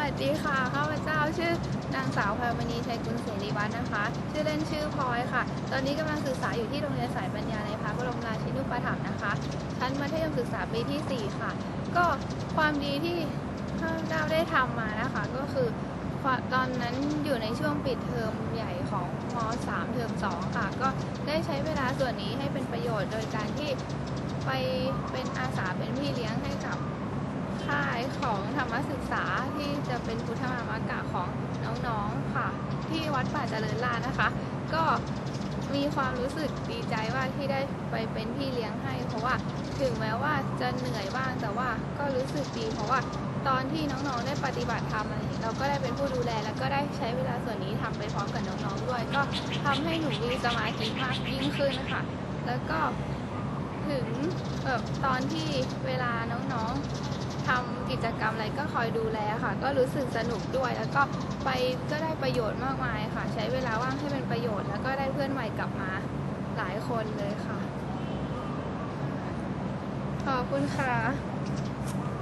วัสดีค่ะ ข้าพเจ้าชื่อนางสาวพรมณีชัยกุลเสรีวัฒน์นะคะ ชื่อเล่นชื่อพลอยค่ะ ตอนนี้กำลังศึกษาอยู่ที่โรงเรียนสายปัญญาในพระบรมราชินูปถัมภ์นะคะ ชั้นมัธยมศึกษาปีที่ 4 ค่ะ ก็ความดีที่ข้าพเจ้าได้ทำมานะคะ ก็คือตอนนั้นอยู่ในช่วงปิดเทอมใหญ่ของม .3 เทอม2 ค่ะ ก็ได้ใช้เวลาส่วนนี้ให้เป็นประโยชน์ โดยการที่ไปเป็นอาสาเป็นพี่เลี้ยงให้กับ ค่ายของธรรมศึกษาที่จะเป็นพุทธมามากะของน้องๆค่ะ ที่ วัดป่าเจริญราษนะคะ ก็มีความรู้สึกดีใจว่าที่ได้ไปเป็นพี่เลี้ยงให้ เพราะว่าถึงแม้ว่าจะเหนื่อยบ้างแต่ว่าก็รู้สึกดี เพราะว่าตอนที่น้องๆได้ปฏิบัติธรรมอะไรเราก็ได้เป็นผู้ดูแลแล้วก็ได้ใช้เวลาส่วนนี้ทำไปพร้อมกับน้องๆด้วย ก็ทำให้หนูมีสมาธิมากยิ่งขึ้นค่ะแล้วก็ถึงแบบตอนที่เวลาน้อง จกรรมอะไรก็คอยดูแลค่ะ ก็รู้สึกสนุกด้วย แล้วก็ไปก็ได้ประโยชน์มากมายค่ะ ใช้เวลาว่างให้เป็นประโยชน์ แล้วก็ได้เพื่อนใหม่กลับมาหลายคนเลยค่ะ ขอบคุณค่ะ